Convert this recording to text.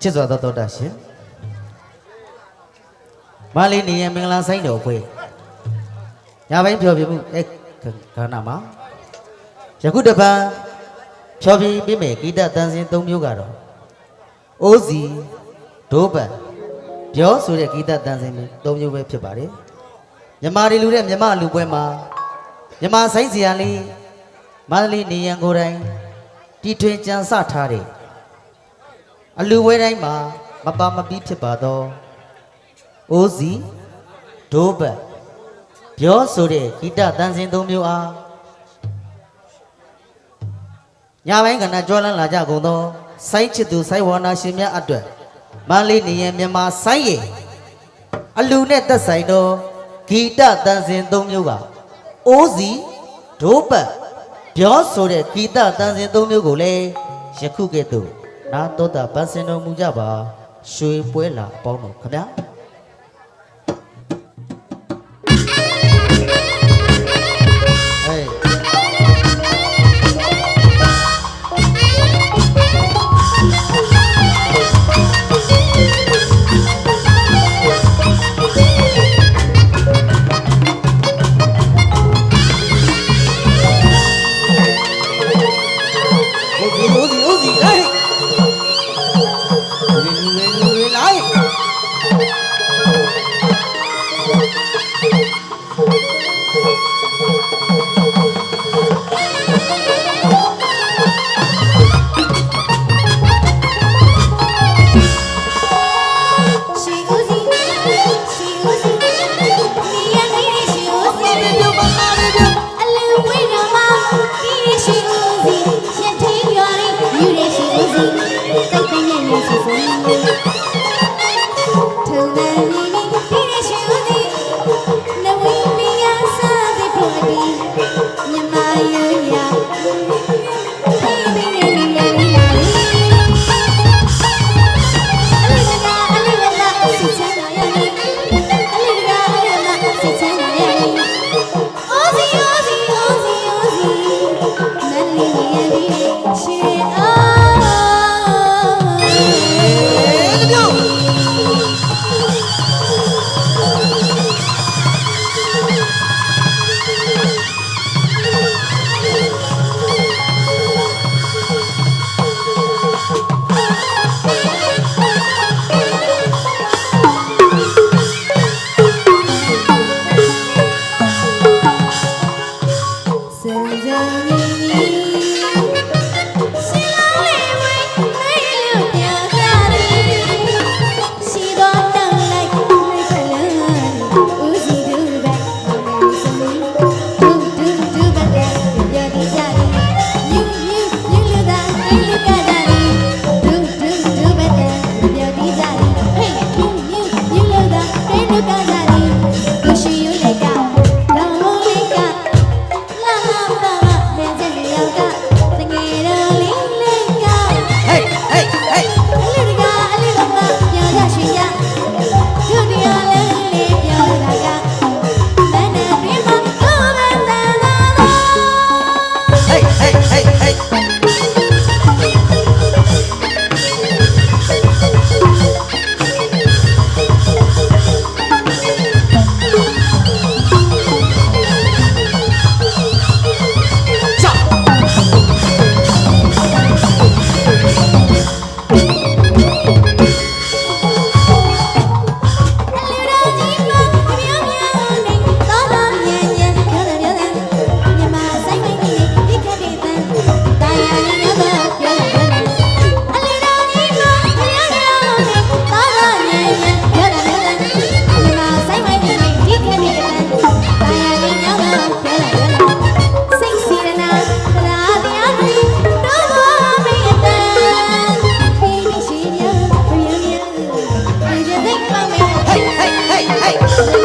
ချစ်စွာသောတောတာရှင်မလေးနေရမင်္ဂလာဆိုင်တော်ဖွေညပိုင်းဖြောပြမှုအဲခန္ဓာမှာယခုတပံဖြောပြပြမယ်ဂီတတန်စင်၃မျိုးကတော့အိုးစီဒိုးပံပြောဆိုတဲ့ဂီတတန်စင်၃မျိုးပဲဖြစ်ပါတယ်မြမာတွေလူတဲ့မြမလူပွဲမှာမြမဆိုင်စီယာလေးမန္တလေးနေရန်ကိုယ်တိုင်တီထွင်ကြံစထားတဲ့ အလူဝဲတိုင်းမှာမပါမပြီးဖြစ်ပါတော့အိုးစီဒိုးဘတ်ပြောဆိုတဲ့ဂီတတန်စင်သုံးမျိုးအားညပိုင်းကဏ္ဍကြွလန်းလာကြကုန်သောစိုင်းချစ်သူစိုင်းဝါနာရှင်များအတွက်မန္တလေးနေရမြန်မာစိုင်းရည်အလူနဲ့သက်ဆိုင်သောဂီတတန်စင်သုံးမျိုးကအိုးစီဒိုးဘတ်ပြောဆိုတဲ့ဂီတတန်စင်သုံးမျိုးကိုလည်းယခုကဲ့သို့ နာတော်တာပန်းစင်တော်မူကြပါရွှေပွဲလာအပေါင်းတော်ခင်ဗျာ Hey.